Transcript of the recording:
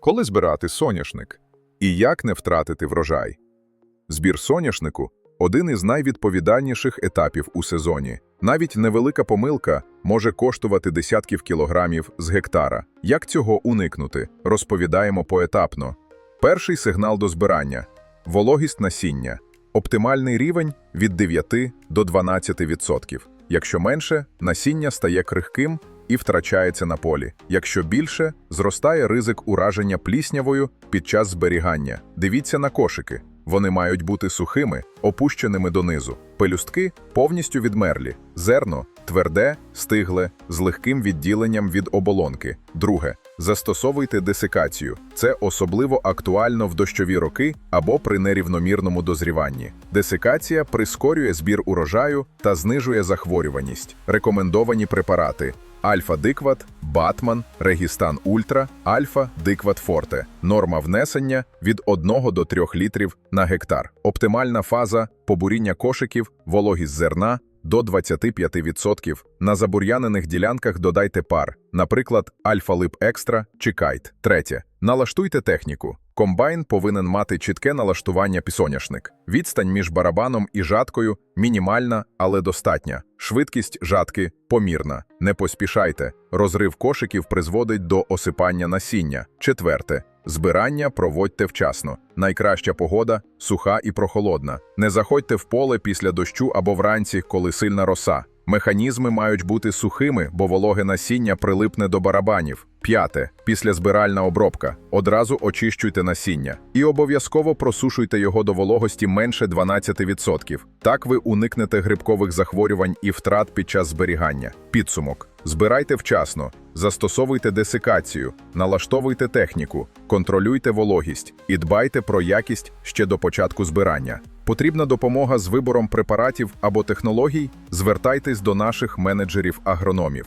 Коли збирати соняшник? І як не втратити врожай? Збір соняшнику один із найвідповідальніших етапів у сезоні. Навіть невелика помилка може коштувати десятків кілограмів з гектара. Як цього уникнути? Розповідаємо поетапно. Перший сигнал до збирання вологість насіння. Оптимальний рівень від 9 до 12%. Якщо менше, насіння стає крихким і втрачається на полі. Якщо більше, зростає ризик ураження пліснявою під час зберігання. Дивіться на кошики. Вони мають бути сухими, опущеними донизу. Пелюстки повністю відмерлі. Зерно тверде, стигле, з легким відділенням від оболонки. Друге. Застосовуйте десикацію. Це особливо актуально в дощові роки або при нерівномірному дозріванні. Десикація прискорює збір урожаю та знижує захворюваність. Рекомендовані препарати: Альфа-Дикват, Батман, Регістан Ультра, Альфа-Дикват Форте. Норма внесення від 1 до 3 літрів на гектар. Оптимальна фаза побуріння кошиків, вологість зерна до 25%. На забур'янених ділянках додайте пар, наприклад, Альфа-Лип Екстра чи Кайт. Третє. Налаштуйте техніку. Комбайн повинен мати чітке налаштування пісоняшник. Відстань між барабаном і жаткою мінімальна, але достатня. Швидкість жатки помірна. Не поспішайте. Розрив кошиків призводить до осипання насіння. Четверте. Збирання проводьте вчасно. Найкраща погода суха і прохолодна. Не заходьте в поле після дощу або вранці, коли сильна роса. Механізми мають бути сухими, бо вологе насіння прилипне до барабанів. П'яте. Після збиральна обробка. Одразу очищуйте насіння. І обов'язково просушуйте його до вологості менше 12%. Так ви уникнете грибкових захворювань і втрат під час зберігання. Підсумок. Збирайте вчасно, застосовуйте десикацію, налаштовуйте техніку, контролюйте вологість і дбайте про якість ще до початку збирання. Потрібна допомога з вибором препаратів або технологій? Звертайтесь до наших менеджерів-агрономів.